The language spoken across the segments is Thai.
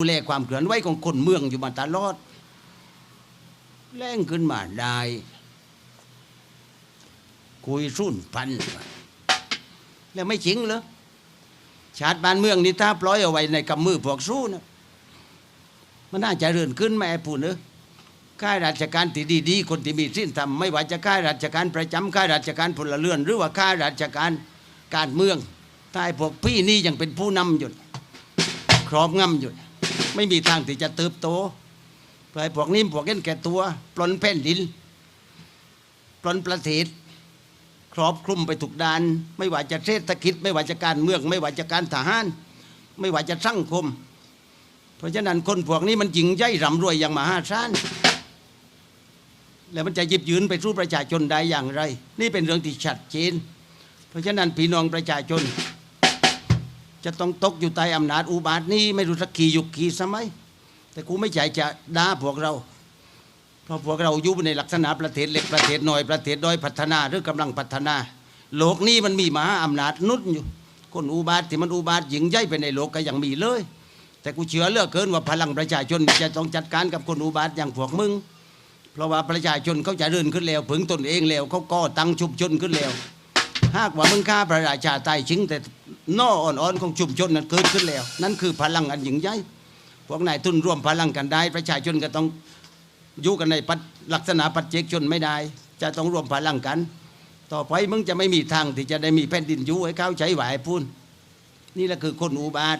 ดูแลความเคลื่อนไหวของคนเมืองอยู่มาตลอดแรงขึ้นมาได้คุยสุ่นพัน แล้วไม่จริงเหรอชาติบ้านเมืองนี่ถ้าปล่อยเอาไว้ในกำมือพวกสู้นะมันน่าจะเรื่นขึ้นไหมผู้เนอะข้าราชการที่ดีๆคนที่มีสิ้นธรรมไม่ว่าจะข้าราชการประจำข้าราชการพลเรือน หรือว่าข้าราชการการเมืองใต้พวกพี่นี่ยังเป็นผู้นำอยู่ครอบงำอยู่ ไม่มีทางที่จะเติบโตเพราะพวกนี้พวกเล่นแก่ตัวปลนแผ่นดินปลนประเทศครอบคลุมไปทุกด้าน ไม่ว่าจะเศรษฐกิจ ไม่ว่าจะการเมือง ไม่ว่าจะการทหาร ไม่ว่าจะสังคม เพราะฉะนั้นคนพวกนี้มันจริงใหญ่ร่ำรวยอย่างมหาศาลแล้วมันจะหยิบยืนไปสู้ประชาชนได้อย่างไร นี่เป็นเรื่องที่ชัดเจนเพราะฉะนั้นพี่น้องประชาชน จะต้องตกอยู่ใต้อำนาจอุบาทนี้ไม่รู้สักกี่ยุคกี่สมัย แต่กูไม่ใจจะด่าพวกเรา เพราะพวกเราอยู่ในลักษณะประเทศเล็กประเทศน้อยประเทศด้อยพัฒนาหรือกำลังพัฒนา โลกนี้มันมีมหาอำนาจนุดอยู่ คนอุบาทที่มันอุบาทหญิงใหญ่ไปในโลกก็ยังมีเลย แต่กูเชื่อเลือกเกินว่าพลังประชาชนจะต้องจัดการกับคนอุบาทอย่างพวกมึง เพราะว่าประชาชนเขาจะเดินขึ้นแล้วผึงตนเองแล้วเขาก็ตั้งชุมชนขึ้นแล้วหากว่ามึงฆ่าพระราชาตายชิงแต่ นออ่อนๆของชุมชนนั้นเกิดขึ้นแล้ว นั่นคือพลังอันยิ่งใหญ่พวกนายทุนร่วมพลังกันได้ ประชาชนก็ต้องอยู่กันในปัลักษณะปัจเจกชนไม่ได้ จะต้องร่วมพลังกัน ต่อไปมึงจะไม่มีทางที่จะได้มีแผ่นดินอยู่ให้เขาใช้ไหวพูนนี่แหละคือคนอุบาท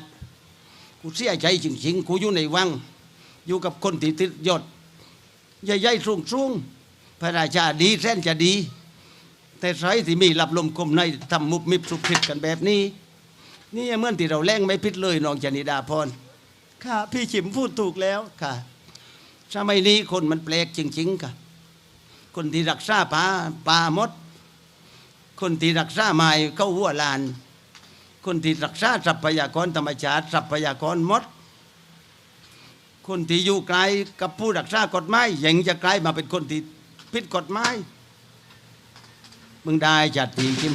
กูเสียใจจริงๆกูอยู่ในวัง อยู่กับคนที่ติดยศใหญ่ๆสูงๆพระราชาดีแสนจะดี แต่ใครที่มีหลับลมคมในทำมุบมิบสุขิดกันแบบนี้ นี่เมื่อที่เราแล่งไม่พิษเลยน้องจนิดาพรค่ะ พี่ฉิมพูดถูกแล้วค่ะสมัยนี้คนมันแปลกจริง ๆ ค่ะ คนที่รักษาป่าป่ามด คนที่รักษาไม้เข้าหัวลาน คนที่รักษาทรัพยากรธรรมชาติทรัพยากรมด คนที่อยู่ไกลกับผู้รักษากฎหมายยังจะกลายมาเป็นคนที่ผิดกฎหมายมึงได้จัดทีจิม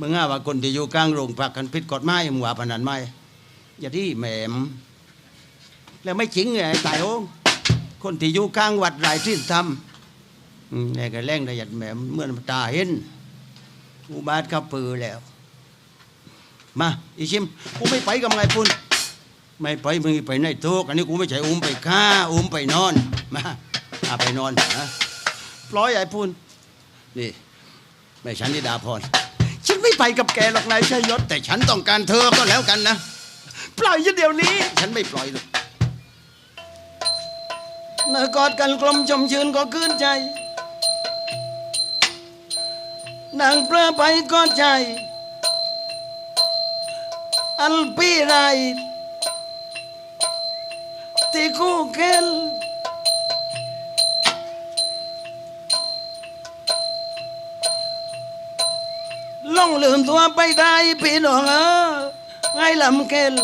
มึงว่าว่าคนที่อยู่กลางโรงพักกันผิดกฎหมายมึงว่าพนันไหมอย่าที่แหมม แล้วไม่จริงไงตายโอ้งคนที่อยู่กลางวัดหลายที่ทำนี่ก็แรงได้ยัดแหมมเมื่อตาเห็นอุบาทขับปือแล้ว มาอีชิมกูไม่ไปกับไงปุ่นไม่ไปมึงไปไหนทุกอันนี้กูไม่ใช่อุ้มไปฆ่าอุ้มไปนอนมาอาไปนอนนะปล่อยไอ้ปุ่นนี่แม่ฉันนิดาพรฉัน ไม่ไปกับแกหรอกนายชัยยศ แต่ฉันต้องการเธอก็แล้วกันนะ ปล่อยฉันเดี๋ยวนี้ ฉันไม่ปล่อยหรอกเนื้อกอดกันกลมชมชื่นก็คืนใจ นางเปลือไปก็ใจ อันปีไรที่คู่เข็น ต้องลืมตัวไปได้พี่น้องเออไงลำเกล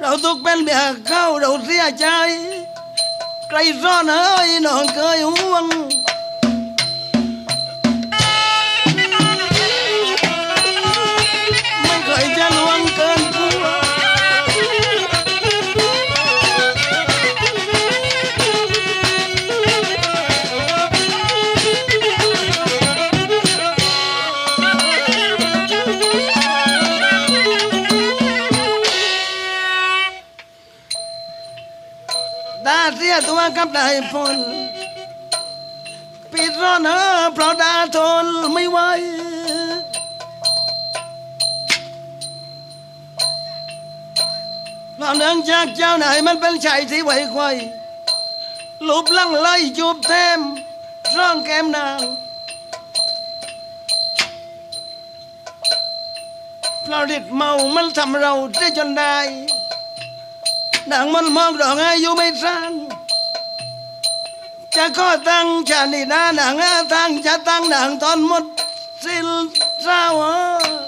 เราตุกเป็นเบียเข้าเราเสียใจ ใครซ่อนเอ้ยน้องเคยห่วง ได้ผลปิดร้อนเออเพราะดาทนไม่ไหวเราเนื่องจากเจ้านายมันเป็นชายที่ไหวควายลูบลังไล่จูบเต็มร่องแก้มนางเพราะฤทธิ์เมามันทำเราได้จนได้นางมันมองดอกอายุไม่สั้น จะก็ตั้งชานิดานางตั้งจะตั้งหนางตอนหมดสิ้นเศร้าว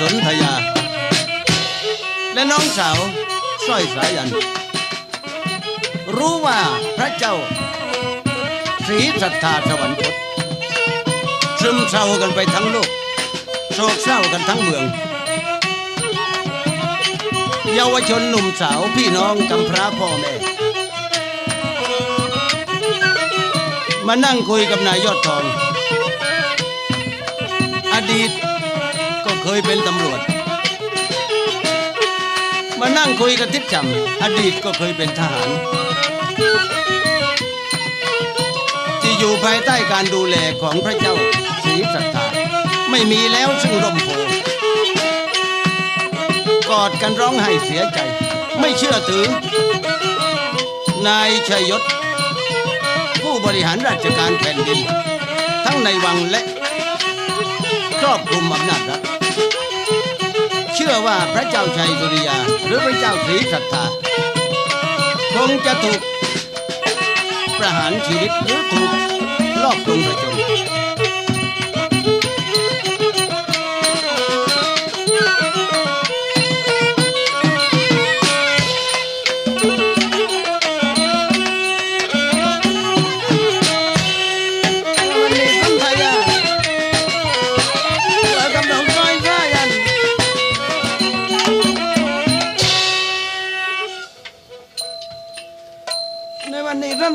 สนธยา และน้องสาวสร้อยสายัน รู้ว่าพระเจ้าศรีสัทธาสวรรคตซึมเศร้ากันไปทั้งโลกโศกเศร้ากันทั้งเมือง เยาวชนหนุ่มสาวพี่น้องกำพร้าพ่อแม่ มานั่งคุยกับนายยอดทอง อดีต เคยเป็นตำรวจ มานั่งคุยกับทิศจำอดีตก็เคยเป็นทหาร ที่อยู่ภายใต้การดูแลของพระเจ้าศรีสัทธาไม่มีแล้วซึ่งร่มโพกอดกันร้องไห้เสียใจ ไม่เชื่อถือ นายชัยยศ ผู้บริหารราชการแผ่นดิน ทั้งในวังและครอบคลุมอำนาจรัฐ เชื่อว่าพระเจ้าชัยสุริยา หรือพระเจ้าศรีสัทธาคงจะถูกประหารชีวิตหรือถูกลอบลงประจนวัน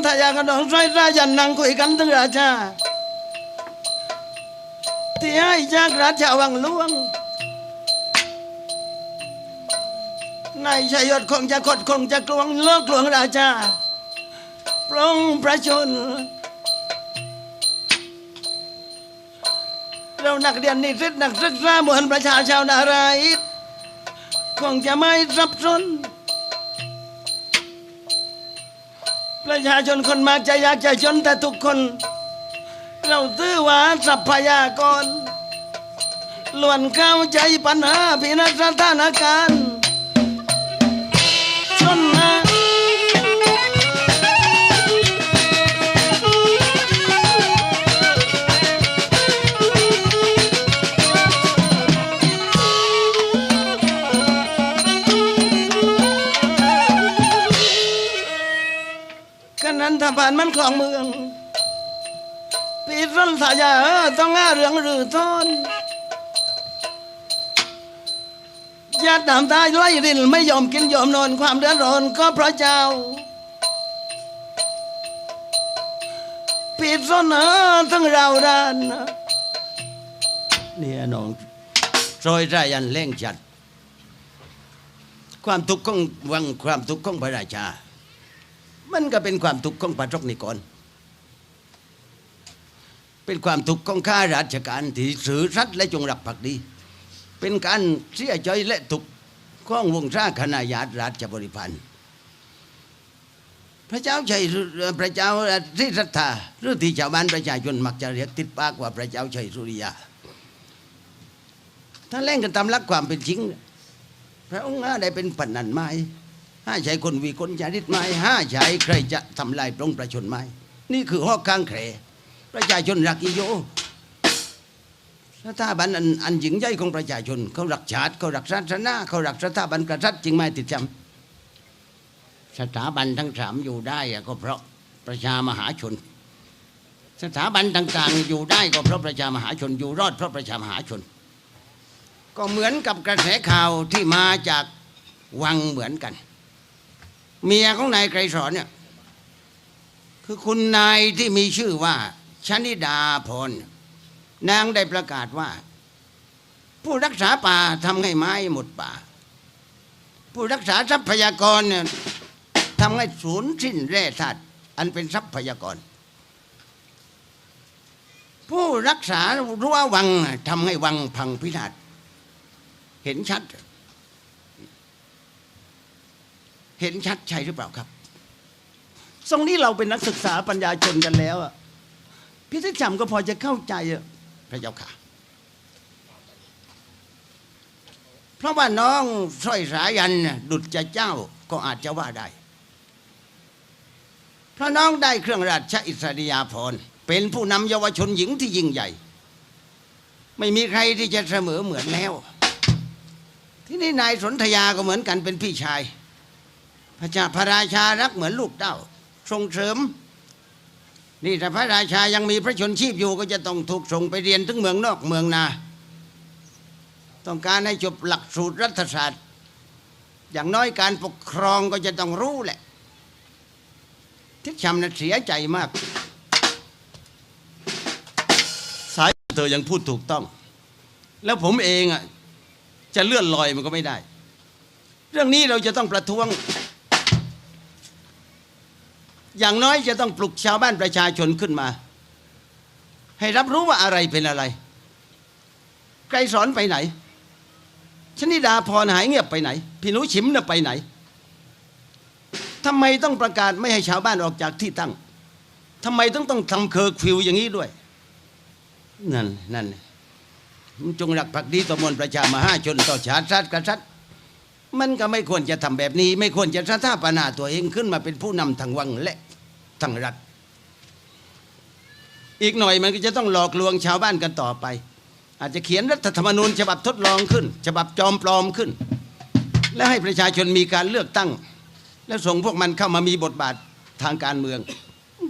วันนี้สัมภายากระดองซอยซายันนั่งคุยกันถึงราชาที่ให้จากราชาวังหลวงนายชายศคงจะกดคงจะกลวงโลกลวงราชาปรองประชนเรานักเรียนนิสิตนักศึกษามวลประชาชาวนาไรคงจะไม่สับสน ประชาชนคนมากจะยากจะจนแต่ทุกคน เราซื้อว่าทรัพยากรล้วนเข้าใจปัญหาพินาศสถานการณ์ กันนั้นทบานมันของเมืองปีรันสายาต้องง่าเรื่องหรือทอนญาติดำตายไล่รินไม่ยอมกินยอมนอนความเดือดร้อนก็เพราะเจ้าปีรันเออต้งเราดานเนี่ยน้องซอยรายันเล่งจัด ความทุกข์ของวังความทุกข์ของพระราชา มันก็เป็นความทุกข์ของประชกนิกรเป็นความทุกข์ของข้าราชการที่สื่อสัตย์และจงรักภักดี เป็นการเสียใจและทุกข์ของวงศาคณะญาติราชบริพันธ์พระเจ้าชัยสุพระเจ้าที่ศรัทธาหรือที่ชาวบ้านประชาชนมักจะเรียกติดปากว่าพระเจ้าชัยสุริยาถ้าเล่นกันตามหลักความเป็นจริง พระองค์ห้าได้เป็นปันนันไม้ ห้าใช้คนวีคนจาริตไม้ห้าใช้ใครจะทำลายปรงประชนไม้นี่คือหอกข้างแขรประชาชนรักอีโยสถาบันอันอันหญิงใหญ่ของประชาชนเขารักชาติเขารักศาสนาเขารักสถาบันกษัตริย์จริงไหมติดจำสถาบันทั้งสามอยู่ได้ก็เพราะประชามหาชน สถาบันต่างๆ อยู่ได้ก็เพราะประชามหาชนอยู่รอดเพราะประชามหาชน ก็เหมือนกับกระแสข่าวที่มาจากวังเหมือนกัน เมียของนายไกรสอนเนี่ยคือคุณนายที่มีชื่อว่าชนิดาพรนางได้ประกาศว่า ผู้รักษาป่าทำให้ไม้หมดป่า ผู้รักษาทรัพยากรเนี่ยทำให้สูญสิ้นแร่ธาตุอันเป็นทรัพยากร ผู้รักษารั้ววังทำให้วังพังพินาศเห็นชัด เห็นชัดใช่หรือเปล่าครับ ตรงนี้เราเป็นนักศึกษาปัญญาชนกันแล้วอะพี่ทิศจำก็พอจะเข้าใจอะพระเจ้าค่ะ เพราะว่าน้องสร้อยสายันน่ะดุจจะเจ้าก็อาจจะว่าได้เพราะน้องได้เครื่องราชอิสริยาภรณ์เป็นผู้นำเยาวชนหญิงที่ยิ่งใหญ่ ไม่มีใครที่จะเสมอเหมือนแล้ว ที่นี่นายสนธยาก็เหมือนกันเป็นพี่ชาย พระเจ้าพระราชารักเหมือนลูกเต้าส่งเสริม นี่ถ้าพระราชายังมีพระชนชีพอยู่ก็จะต้องถูกส่งไปเรียนถึงเมืองนอกเมืองนา ต้องการให้จบหลักสูตรรัฐศาสตร์ อย่างน้อยการปกครองก็จะต้องรู้แหละ ทิศชำน่ะเสียใจมาก สายเธอยังพูดถูกต้อง แล้วผมเองอะจะเลื่อนลอยมันก็ไม่ได้ เรื่องนี้เราจะต้องประท้วง อย่างน้อยจะต้องปลุกชาวบ้านประชาชนขึ้นมา ให้รับรู้ว่าอะไรเป็นอะไรไกรสอนไปไหน ชนิดาพรหายเงียบไปไหน พี่นูฉิมน่ะไปไหนทำไมต้องประกาศไม่ให้ชาวบ้านออกจากที่ตั้งทำไมต้องต้องทำเคอร์ฟิวอย่างนี้ด้วย นั่นนั่นมันจงรักภักดีต่อมวลประชามหาชนต่อชาติชาติกษัตริย์มันก็ไม่ควรจะทำแบบนี้ ไม่ควรจะสถาปนาตัวเองขึ้นมาเป็นผู้นำทางวังและ ทางรัฐ อีกหน่อยมันก็จะต้องหลอกลวงชาวบ้านกันต่อไป อาจจะเขียนรัฐธรรมนูญฉบับทดลองขึ้น ฉบับจอมปลอมขึ้น แล้วให้ประชาชนมีการเลือกตั้ง แล้วส่งพวกมันเข้ามามีบทบาททางการเมือง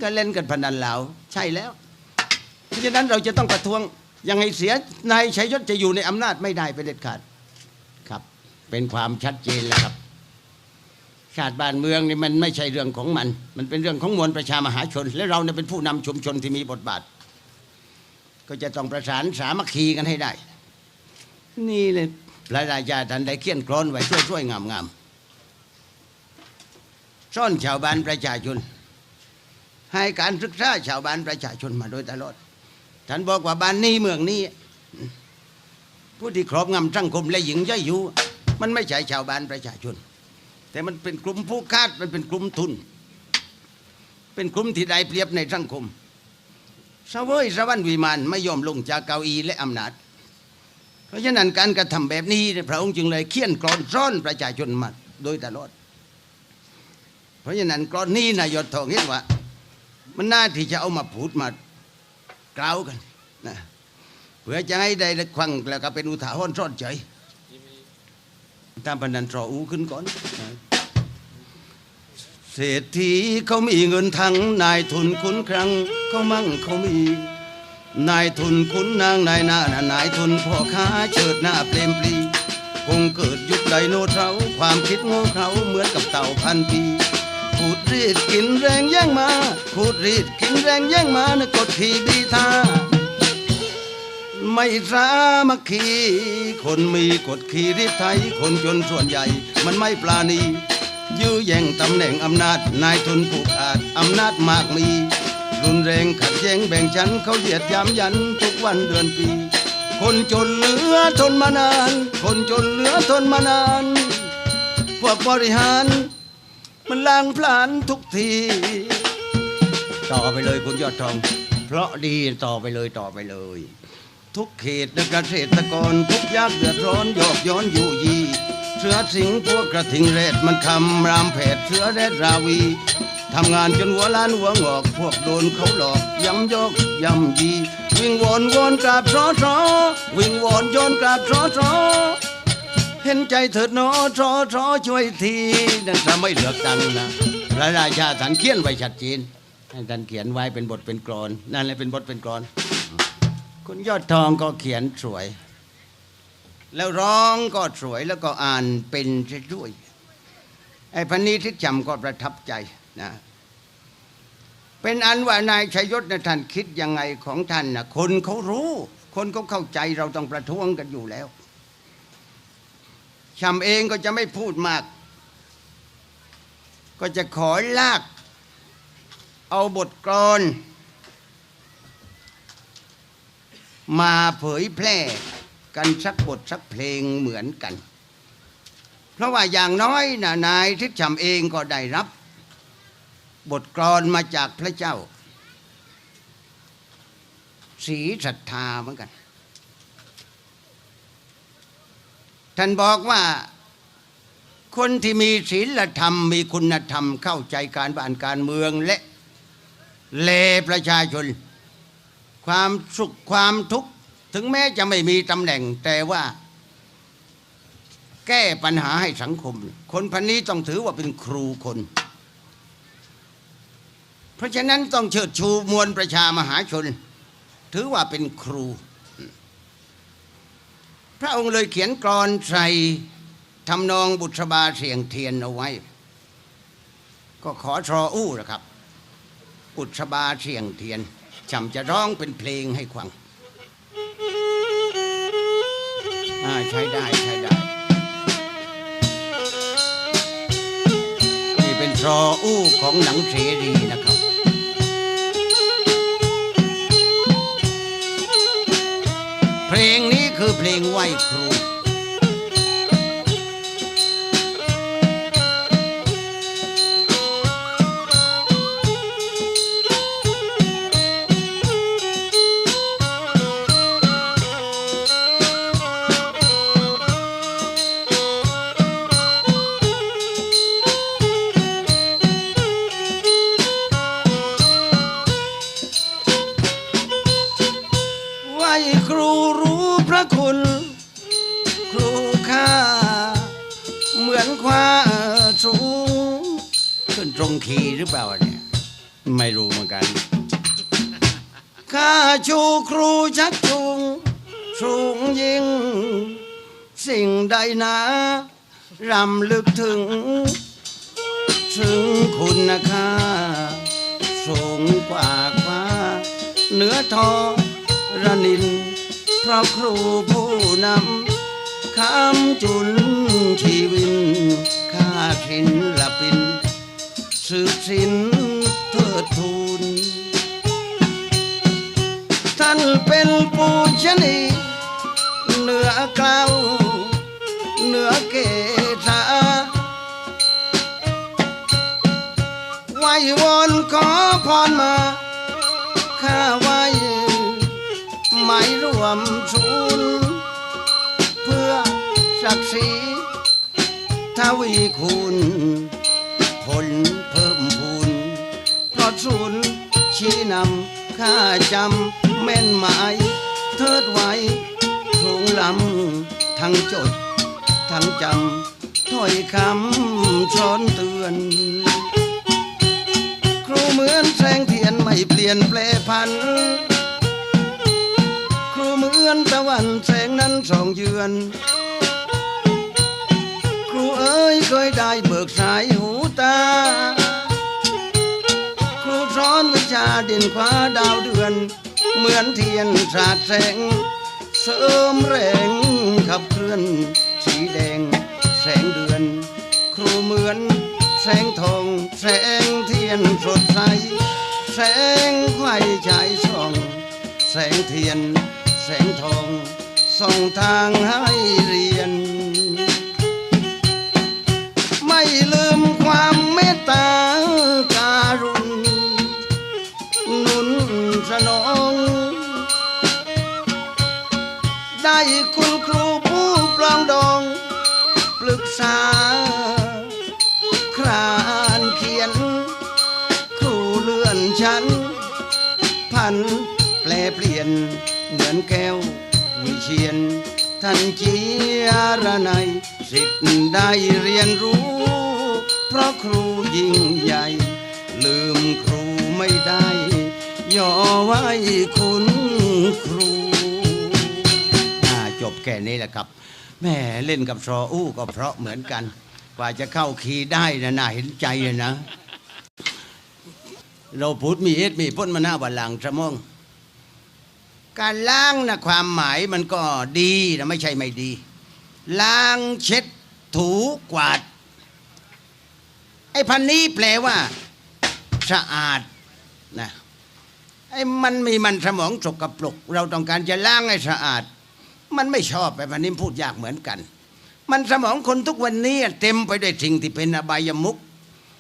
ก็เล่นกันพนันเหลาใช่แล้ว เพราะฉะนั้นเราจะต้องประท้วงยังไงเสียนายชัยยศจะอยู่ในอำนาจไม่ได้เป็นเด็ดขาดครับ เป็นความชัดเจนแล้วครับ ชาติบ้านเมืองนี่มันไม่ใช่เรื่องของมัน มันเป็นเรื่องของมวลประชามหาชน และเราเนี่ยเป็นผู้นำชุมชนที่มีบทบาท ก็จะต้องประสานสามัคคีกันให้ได้ นี่เลยพระราชาท่านได้เขียนกรอนไว้ช่วยๆงามๆซ่อนชาวบ้านประชาชนให้การศึกษาชาวบ้านประชาชนมาโดยตลอด ท่านบอกว่าบ้านนี้เมืองนี้ ผู้ที่ครอบงำสังคมและหญิงย่อยอยู่ มันไม่ใช่ชาวบ้านประชาชน แต่มันเป็นกลุ่มผู้คาดมันเป็นกลุ่มทุน เป็นกลุ่มที่ได้เปรียบในสังคมสเวยสวรรค์วิมานไม่ยอมลงจากเก้าอี้และอำนาจ เพราะฉะนั้นการกระทำแบบนี้พระองค์จึงเลยเขียนกรอนซ่อนประชาชนมาโดยตลอด เพราะฉะนั้นกรอนนี้นายศทองเห็นว่า มันน่าที่จะเอามาพูดมากล่าวกันนะเพื่อจะให้ได้ฟังแล้วก็เป็นอุทาหรณ์ซ่อนใจ ตามพันนันตรออูขึ้นก่อน เศรษฐีเขามีเงินทั้งนายทุนคุณครั้งเขามั่งเขามี นายทุนคุณนางนายหน้าน่ะนายทุนพ่อค้าเชิดหน้าเปลมปลีคงเกิดยุคไดโนเสาร์ความคิดโง่เขาเหมือนกับเต่าพันปีขูดรีดกินแรงแย่งมาขูดรีดกินแรงแย่งมานะกดขี่ดีทา ไม่สามัคคีคนมีกฎขี่ริบไทยคนจนส่วนใหญ่ มันไม่ปลาณี ยื้อแย่งตำแหน่งอำนาจนายทุนผูกขาดอำนาจมากมี รุนแรงขัดแย้งแบ่งชั้นเขาเหยียดยามยันทุกวันเดือนปี คนจนเหลือทนมานาน คนจนเหลือทนมานาน พวกบริหาร มันล้างพลานทุกที ต่อไปเลยคุณยอดทอง เพราะดีต่อไปเลยต่อไปเลย ทุกเขตและเกษตรกรทุกยากเดือดร้อนโยกย้อนอยู่ยีเสือสิงพวกกระทิงเรดมันคำรามแผดเสือแรดราวีทำงานจนหัวล้านหัวงอกพวกโดนเขาหลอกย้ำยกย้ำยีวิ่งวนวนกราบซอซอวิ่งวอนโยนกราบซอซอเห็นใจเถิดนอทอทอช่วยทีนั่นถ้าไม่เลือกตั้งนะพระราชาท่านเขียนไว้ชัดเจนให้ท่านเขียนไว้เป็นบทเป็นกลอน นั่นแหละเป็นบทเป็นกลอน คุณยอดทองก็เขียนสวย แล้วร้องก็สวยแล้วก็อ่านเป็นซะด้วย ไอ้พันนี้ที่จำก็ประทับใจนะ เป็นอันว่านายชัยยศนะท่านคิดยังไงของท่านนะคนเขารู้ คนเขาเข้าใจเราต้องประท้วงกันอยู่แล้วชำเองก็จะไม่พูดมาก ก็จะขอลาก เอาบทกลอน มาเผยแพร่กันสักบทสักเพลงเหมือนกัน เพราะว่าอย่างน้อยนะนายทิศชำเองก็ได้รับ บทกลอนมาจากพระเจ้าศรีศรัทธาเหมือนกัน ท่านบอกว่าคนที่มีศีลธรรมมีคุณธรรมเข้าใจการบ้านการเมืองและเลประชาชน ความสุขความทุกข์ถึงแม้จะไม่มีตำแหน่งแต่ว่า แก้ปัญหาให้สังคม คนพันนี้ต้องถือว่าเป็นครูคน เพราะฉะนั้นต้องเชิดชูมวลประชามหาชน ถือว่าเป็นครู พระองค์เลยเขียนกรอนใส่ทำนองบุษบาเสียงเทียนเอาไว้ ก็ขอชออู้นะครับ บุษบาเสียงเทียน จำจะร้องเป็นเพลงให้ฟังใช้ได้ใช้ได้นี่เป็นชออู้ของหนังเสรีนะครับเพลงนี้คือเพลงไหว้ครู ยิ่ง สิ่งใดนะรำลึกถึง ถึงคุณค่าสูงกว่าฟ้าเหนือทอระนินเพราะครูผู้นำคำจุนชีวินข้าศินละปินสืบสินเทิดทูนท่านเป็นปูชนี เหนือกล้าวเหนือเกษาไหว้วอนขอพรมาข้าไหว้หมายรวมศูนย์เพื่อศักดิ์ศรีทวีคูณผลเพิ่มพูนเพราะศูนย์ชี้นำข้าจำแม่นหมายเทิดไว้ โครงลำทั้งจด ทั้งจำถ้อยคำช้อนเตือน ครูเหมือนแสงเทียนไม่เปลี่ยนแปลพัน ครูเหมือนตะวันแสงนั้นส่องเยือน ครูเอ้ยเคยได้เบิกสายหูตา ครูสอนวิชาดินคว้าดาวเดือน เหมือนเทียนสาดแสง เสริมแรงขับเคลื่อน สีแดง แสงเดือน ครูเหมือน แสงทอง แสงเทียนสดใส แสงไฟฉายส่อง แสงเทียน แสงทอง ส่องทางให้เรียน ไม่ลืมความเมตตา ษา ครานเขียน ครูเลื่อนชั้น พันแปลเปลี่ยน เหมือนแก้ววิเชียนท่านเจียระในยสิทธิ์ได้เรียนรู้ เพราะครูยิ่งใหญ่ ลืมครูไม่ได้ ย่อไว้คุณครูจบแค่นี้แหละครับ แม่เล่นกับซออู้ก็เพราะเหมือนกัน กว่าจะเข้าคีย์ได้นะน่าเห็นใจเลยนะ เราพูดมีเหตุมีพ้นมาหน้าวันหลังสมองการล้างนะความหมายมันก็ดีนะไม่ใช่ไม่ดี ล้างเช็ดถูกวาด ไอ้พันนี้แปลว่าสะอาดนะไอ้มันมีมันสมองสกปรก เราต้องการจะล้างให้สะอาด มันไม่ชอบไปพันนี้พูดยากเหมือนกัน มันสมองคนทุกวันนี้เต็มไปด้วยสิ่งที่เป็นอบายมุก